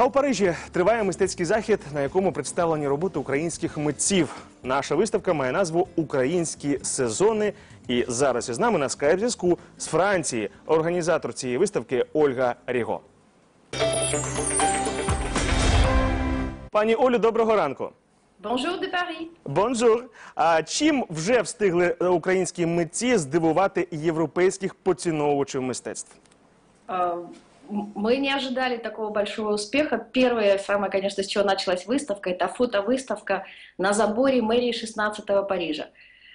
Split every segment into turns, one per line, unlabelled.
А у Парижі триває мистецький захід, на якому представлені роботи українських митців. Наша виставка має назву Українські сезони. І зараз із нами на скайп зв'язку з Франції організатор цієї виставки Ольга Ріго. Пані Олю, доброго ранку.
Bonjour de Paris.
Бонжур. А чим вже встигли українські митці здивувати європейських поціновувачів мистецтв?
М- Мы не ожидали такого большого успеха. Первое, самое, конечно, с чего началась выставка, это фотовыставка на заборе мэрии 16-го Парижа,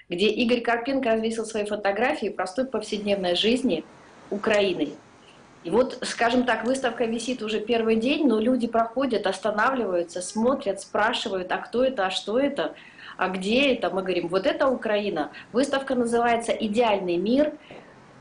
где Игорь Карпенко развесил свои фотографии простой повседневной жизни Украины. И вот, скажем так, выставка висит уже первый день, но люди проходят, останавливаются, смотрят, спрашивают, а кто это, а что это, а где это. Мы говорим, вот это Украина. Выставка называется «Идеальный мир»,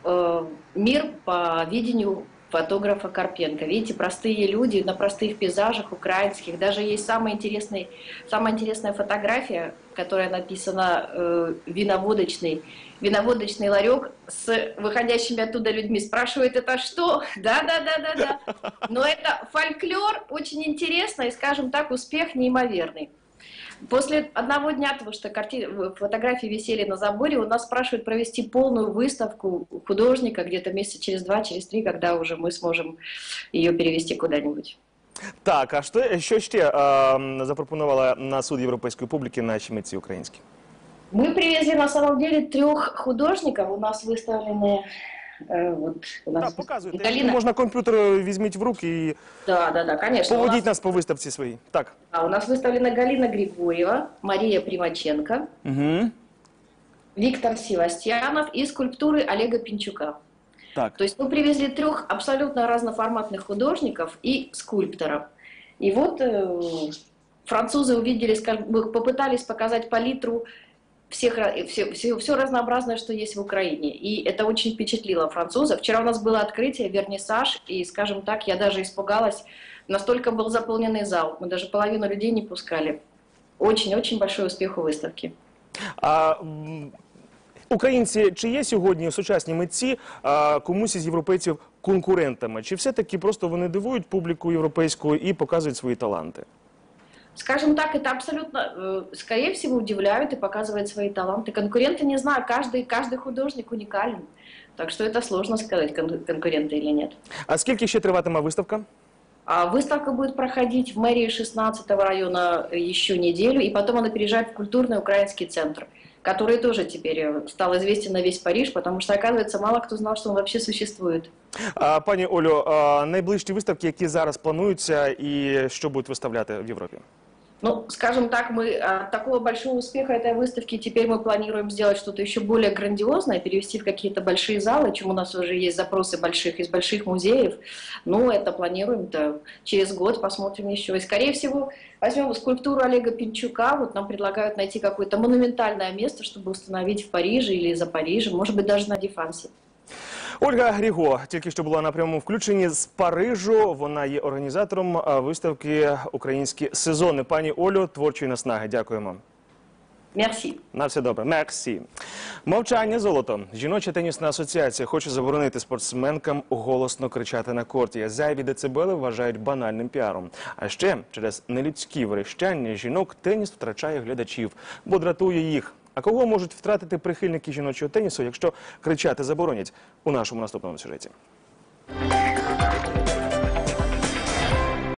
э, мир по видению фотографа Карпенко. Видите, простые люди на простых пейзажах украинских. Даже есть самая интересная, самая интересная фотография, которая написана э, виноводочный, виноводочный ларек с выходящими оттуда людьми. Спрашивают, это что? Да, да, да, да, да. Но это фольклор, очень интересно и, скажем так, успех неимоверный. После одного дня того, что карти... фотографии висели на заборе, у нас спрашивают провести полную выставку художника где-то месяца через два, через три, когда уже мы сможем ее перевести куда-нибудь.
Так, а що, що ще е, запропонувала на суд європейської публіки наші митці українські?
Мы привезли на самом деле трех художников. У нас выставлены э, вот у нас
Так, показуйте.
Галина.
Можна комп'ютер е, візьміть в руки і
Да, да, да, конечно. У
поведіть
нас,
нас по виставці своїй. Так.
а, у нас выставлена Галина Григорьева, Мария Примаченко,
Угу.
Виктор Севастьянов и скульптуры Олега Пинчука.
Так.
То есть мы привезли трех абсолютно разноформатных художников и скульпторов. И вот э, французы увидели, скажем, мы попытались показать палитру всех, ра- все, все, все разнообразное, что есть в Украине. И это очень впечатлило французов. Вчера у нас было открытие, вернисаж, и, скажем так, я даже испугалась. Настолько был заполненный зал. Мы даже половину людей не пускали. Очень-очень большой успех у выставки.
А м, українці чи є сьогодні сучасні митці а, комусь із європейців конкурентами? Чи все-таки просто вони дивують публіку європейську і показують свої таланти?
Скажем так, это абсолютно, э, скорее всего, удивляют и показывают свои таланты. Конкуренты, не знаю, каждый, каждый художник уникален. Так что это сложно сказать, кон- конкуренты или нет.
А скільки ще триватиме виставка?
А выставка будет проходить в мэрии 16 района еще неделю, и потом она переезжает в культурный украинский центр, который тоже теперь э, стал известен на весь Париж, потому что, оказывается, мало кто знал, что он вообще существует.
А, пані Олю, а, найближчі виставки, які зараз плануються, і що будуть виставляти в Європі?
Ну, скажем так, мы от такого большого успеха этой выставки теперь мы планируем сделать что-то еще более грандиозное, перевести в какие-то большие залы, чем у нас уже есть запросы больших из больших музеев. Ну, это планируем то через год, посмотрим еще. И, скорее всего, возьмем скульптуру Олега Пинчука. Вот нам предлагают найти какое-то монументальное место, чтобы установить в Париже или за Парижем, может быть, даже на Дефансе.
Ольга Гріго тільки що була на прямому включенні з Парижу. Вона є організатором виставки Українські сезони. Пані Олю, творчої наснаги. Дякуємо.
Мерси.
На все добре. Мерсі. Мовчання золото. Жіноча тенісна асоціація хоче заборонити спортсменкам голосно кричати на корті. Зайві децибели вважають банальним піаром. А ще через нелюдські верещання жінок теніс втрачає глядачів, бо дратує їх. А кого можуть втратити прихильники жіночого тенісу, якщо кричати заборонять у нашому наступному сюжеті?